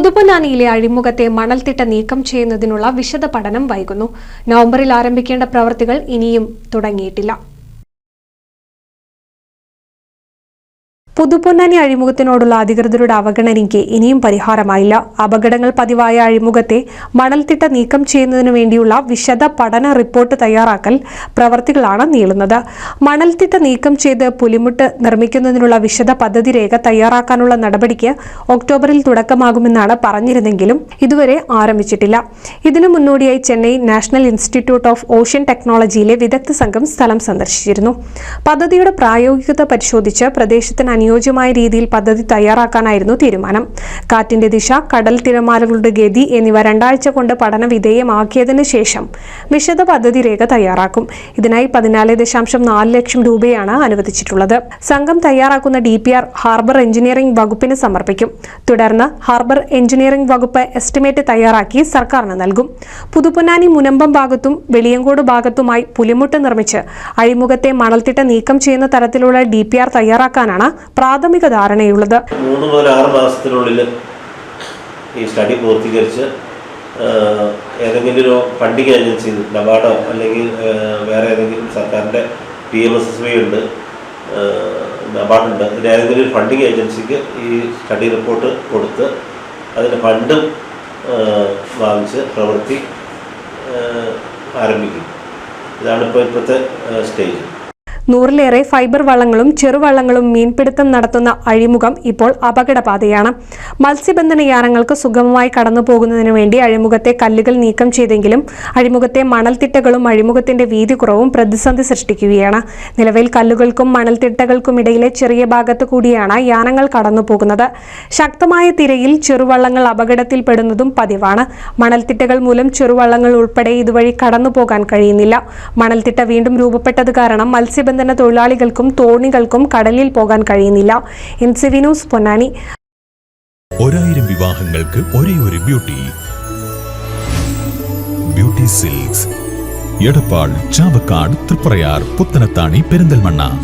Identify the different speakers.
Speaker 1: പുതുപ്പൊന്നാനിയിലെ അഴിമുഖത്തെ മണൽത്തിട്ട നീക്കം ചെയ്യുന്നതിനുള്ള വിശദ പഠനം വൈകുന്നു. നവംബറിൽ ആരംഭിക്കേണ്ട പ്രവൃത്തികൾ ഇനിയും തുടങ്ങിയിട്ടില്ല. പുതുപ്പൊന്നാനി അഴിമുഖത്തിനോടുള്ള അധികൃതരുടെ അവഗണനയ്ക്ക് ഇനിയും പരിഹാരമായില്ല. അപകടങ്ങൾ പതിവായ അഴിമുഖത്തെ മണൽത്തിട്ട നീക്കം ചെയ്യുന്നതിനു വേണ്ടിയുള്ള വിശദ പഠന റിപ്പോർട്ട് തയ്യാറാക്കൽ പ്രവർത്തികളാണ് നീളുന്നത്. മണൽത്തിട്ട നീക്കം ചെയ്ത് പുലിമുട്ട് നിർമ്മിക്കുന്നതിനുള്ള വിശദ പദ്ധതി രേഖ തയ്യാറാക്കാനുള്ള നടപടിക്ക് ഒക്ടോബറിൽ തുടക്കമാകുമെന്നാണ് പറഞ്ഞിരുന്നെങ്കിലും ഇതുവരെ ആരംഭിച്ചിട്ടില്ല. ഇതിനു മുന്നോടിയായി Chennai national institute of ocean ടെക്നോളജിയിലെ വിദഗ്ധ സംഘം സ്ഥലം സന്ദർശിച്ചിരുന്നു. പദ്ധതിയുടെ പ്രായോഗികത പരിശോധിച്ച് പ്രദേശത്തിന് അനുയോജ്യമായ രീതിയിൽ പദ്ധതി തയ്യാറാക്കാനായിരുന്നു തീരുമാനം. കാറ്റിന്റെ ദിശ കടൽ തിരമാലകളുടെ ഗതി എന്നിവ രണ്ടാഴ്ച കൊണ്ട് പഠന വിധേയമാക്കിയതിനു ശേഷം വിശദ പദ്ധതി രേഖ തയ്യാറാക്കും. ഇതിനായി പതിനാല് ദശാംശം നാല് ലക്ഷം രൂപയാണ് അനുവദിച്ചിട്ടുള്ളത്. സംഘം തയ്യാറാക്കുന്ന D P R harbour engineering വകുപ്പിന് സമർപ്പിക്കും. തുടർന്ന് ഹാർബർ എഞ്ചിനീയറിംഗ് വകുപ്പ് എസ്റ്റിമേറ്റ് തയ്യാറാക്കി സർക്കാരിന് നൽകും. പുതുപ്പൊന്നാനി മുനമ്പം ഭാഗത്തും വെളിയങ്കോട് ഭാഗത്തുമായി പുലിമുട്ട് നിർമ്മിച്ച് അഴിമുഖത്തെ മണൽത്തിട്ട നീക്കം ചെയ്യുന്ന തരത്തിലുള്ള ഡി തയ്യാറാക്കാനാണ് പ്രാഥമിക ധാരണയുള്ളത്.
Speaker 2: മൂന്ന് മുതൽ ആറ് മാസത്തിനുള്ളിൽ ഈ സ്റ്റഡി പൂർത്തീകരിച്ച് ഏതെങ്കിലും ഒരു ഫണ്ടിങ് ഏജൻസി നബാർഡോ അല്ലെങ്കിൽ വേറെ ഏതെങ്കിലും സർക്കാരിന്റെ P M S S B ഉണ്ട് നബാർഡുണ്ട് ഇതിന് ഏതെങ്കിലും ഒരു ഫണ്ടിങ് ഏജൻസിക്ക് ഈ സ്റ്റഡി റിപ്പോർട്ട് കൊടുത്ത് അതിന് ഫണ്ടും വാങ്ങിച്ച് പ്രവൃത്തി ആരംഭിക്കും. ഇതാണ് ഇപ്പോൾ ഇപ്പോഴത്തെ സ്റ്റേജ്
Speaker 1: നൂറിലേറെ ഫൈബർ വള്ളങ്ങളും ചെറുവള്ളങ്ങളും മീൻപിടുത്തം നടത്തുന്ന അഴിമുഖം ഇപ്പോൾ അപകടപാതയാണ് മത്സ്യബന്ധന യാനങ്ങൾക്ക് സുഗമമായി കടന്നു പോകുന്നതിനു വേണ്ടി അഴിമുഖത്തെ കല്ലുകൾ നീക്കം ചെയ്തെങ്കിലും അഴിമുഖത്തെ മണൽത്തിട്ടകളും അഴിമുഖത്തിന്റെ വീതി കുറവും പ്രതിസന്ധി സൃഷ്ടിക്കുകയാണ്. നിലവിൽ കല്ലുകൾക്കും മണൽത്തിട്ടകൾക്കും ഇടയിലെ ചെറിയ ഭാഗത്തു കൂടിയാണ് യാനങ്ങൾ കടന്നു പോകുന്നത് ശക്തമായ തിരയിൽ ചെറുവള്ളങ്ങൾ അപകടത്തിൽപ്പെടുന്നതും പതിവാണ്. മണൽത്തിട്ടകൾ മൂലം ചെറുവള്ളങ്ങൾ ഉൾപ്പെടെ ഇതുവഴി കടന്നു പോകാൻ കഴിയുന്നില്ല. മണൽത്തിട്ട വീണ്ടും രൂപപ്പെട്ടത് കാരണം മത്സ്യബന്ധന തൊഴിലാളികൾക്കും തോണികൾക്കും കടലിൽ പോകാൻ കഴിയുന്നില്ല. N C V news Ponnani.
Speaker 3: ഒരായിരം വിവാഹങ്ങൾക്ക് ഒരേ ഒരു beauty. Beauty silks. Edappal Chavakkad Triprayar Puthanathani Perinthalmanna.